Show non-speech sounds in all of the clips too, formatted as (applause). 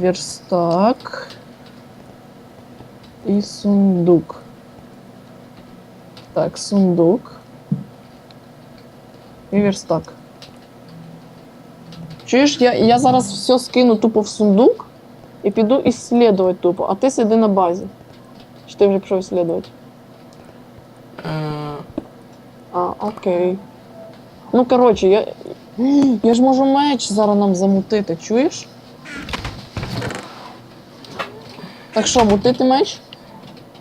верстак і сундук. Так, сундук. І верстак. Чуєш, я, я зараз все скину тупо в сундук і піду ісследувати тупо, а ти сиди на базі. Чи ти вже пішов ісследувати? Е, А, окей. Ну, коротше, я. Я ж можу меч зараз нам замутити, чуєш? Так що, мутити меч?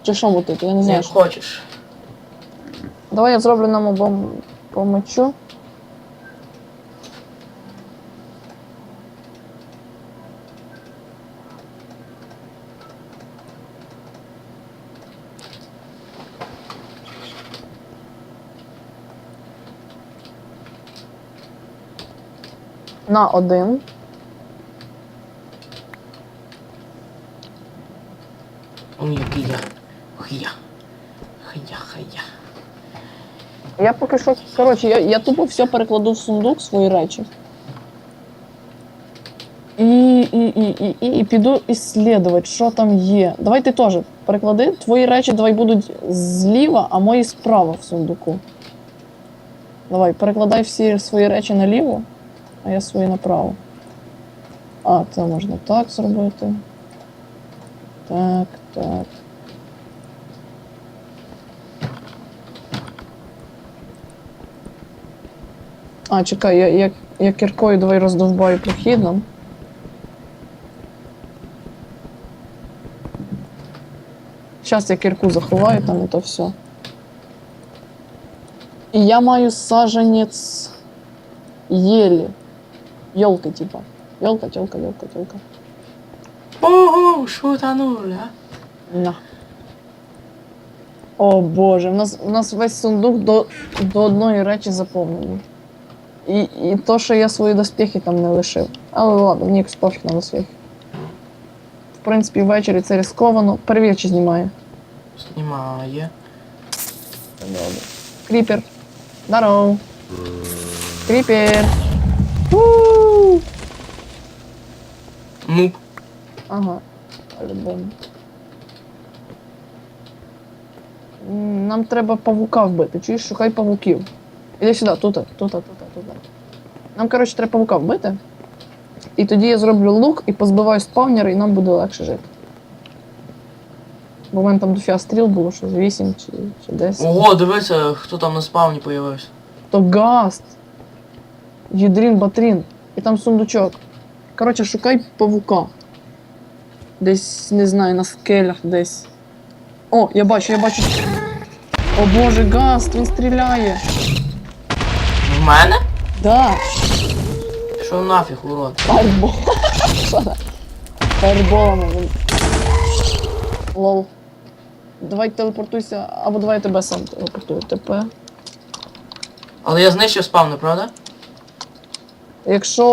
Чи що мутити? Я не знаю. Як що. хочеш. Давай я зроблю нам обом по мечу. На один. Ой, який я. Хия. Хия, хия. Я поки що. Коротше, я, я тупо все перекладу в сундук свої речі. І, і, і, і, і, і піду іслідувати, що там є. Давай ти теж переклади. Твої речі давай будуть зліва, а мої справа в сундуку. Давай, перекладай всі свої речі наліво, а я свої направо. А, це можна так зробити. Так, так. А, чекай, я, я, я кіркою давай роздовбаю прохід нам. Зараз я кірку заховаю там і то все. І я маю саженець єлі. Йолки, типа. Йолка, тьолка, йолка, тьолка. Ого, шутанули, а? На. О боже, у нас, у нас весь сундук до, до одної речі заповнений. І, і то, що я свої доспіхи там не лишив. Але ладно, мені якось пофіг на доспіхи. В принципі, ввечері це ризиковано. Перевір, чи знімає. Знімає. Добре. Кріпер. Здорово. Кріпер. Нуб. Ага. По-любому. М, Нам треба павука вбити. Чуєш, шукай павуків. Іди сюди, тут, тут, тут, тут. Нам, коротше, треба павука вбити. І тоді я зроблю лук і позбиваю спавнери, і нам буде легше жити. Бо в мене там дофіга стріл було, що 8 чи, чи 10. Ого, дивися, хто там на спавні появився. То гаст. Юдрін Батрін. І там сундучок. Коротше, шукай павука. Десь, не знаю, на скелях десь. О, я бачу, я бачу. О боже, гаст, він стріляє. В мене? Да. Що нафіг, урод? Фаербол. Це? Він. Лол. Давай телепортуйся, або давай я тебе сам телепортую. ТП. Але я знищив спавни, правда? Якщо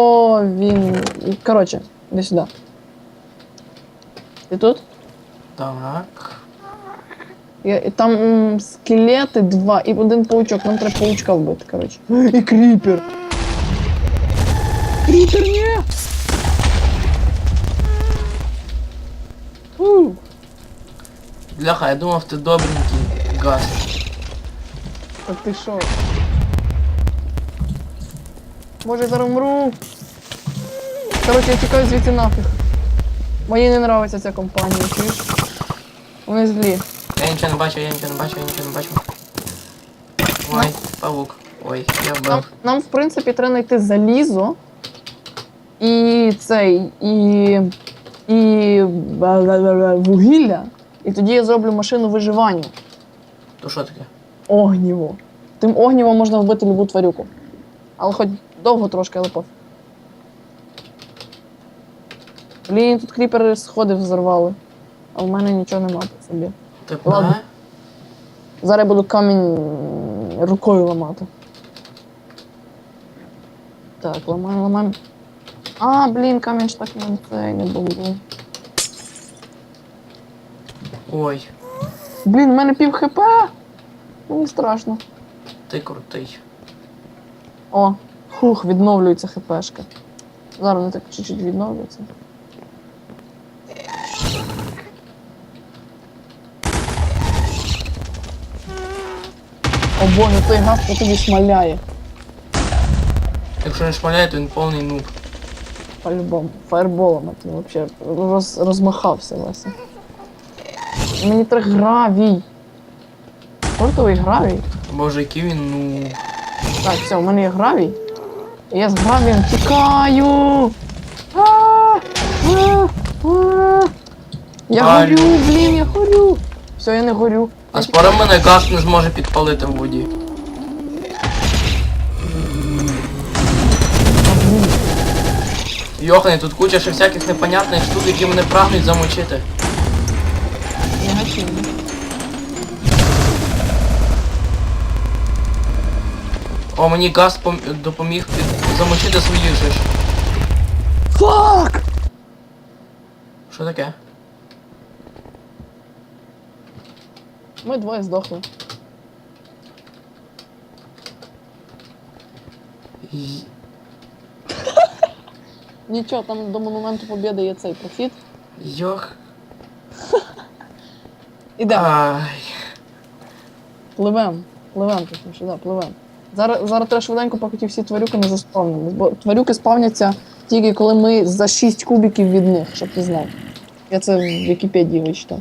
він. Коротше, іди сюди. Ти тут? Так. Я, і там м, скелети два і один паучок. Нам треба паучка вбити, коротше. (laughs) І кріпер. Кріпер, ні! Фу. Бляха, я думав, ти добренький газ. Так ти що? Може я зараз вмру. Коротше, я тікаю звідси нафіг. Мені не подобається ця компанія, чуєш? Вони злі. Я нічого не бачу, я нічого не бачу, я нічого не бачу. Ой, павук. Ой, я Нам, вбив. нам в принципі, треба знайти залізо і цей, і, і бла-бла-бла-бла, вугілля. І тоді я зроблю машину виживання. То що таке? Огніво. Тим огнівом можна вбити любу тварюку. Але хоч довго трошки, але пофіг. Блін, тут кріпери сходи взорвали. А в мене нічого нема по собі. Ти Ладно. Зараз я буду камінь рукою ламати. Так, ламаємо, ламаємо. А, блін, камінь ж так не цей не було. Ой, Блін, у мене пів хп. Мені страшно. ти крутий. О, хух, відновлюється хпшка. Зараз вони так чуть-чуть відновлюється. Боже, той газ по тобі шмаляє. Якщо не шмаляє, то він повний нуб. По-любому. Фаерболом ти взагалі роз, розмахався, Вася. Мені треба гравій. Портовий гравій. Боже, який він ну. Так, все, у мене є гравій. І я з гравієм тікаю. А, а, а. Я горю, блін, я горю. Все, я не горю. А скоро мене газ не зможе підпалити в воді. Йоханий, тут куча ще всяких непонятних штук, які мене прагнуть замочити. Негативно. О, мені газ пом- допоміг під... замочити своїх же. Фак! Що таке? Ми двоє здохли. (laughs) Нічого, там до монументу Побєди є цей прохід. Йох. (laughs) Ідемо. Пливем, пливем, точніше, да, пливем. Зараз, зараз треба швиденько, поки ті всі тварюки не заспавнились. Бо тварюки спавняться тільки коли ми за 6 кубиків від них, щоб ти знав. Я це в Вікіпедії вичитав.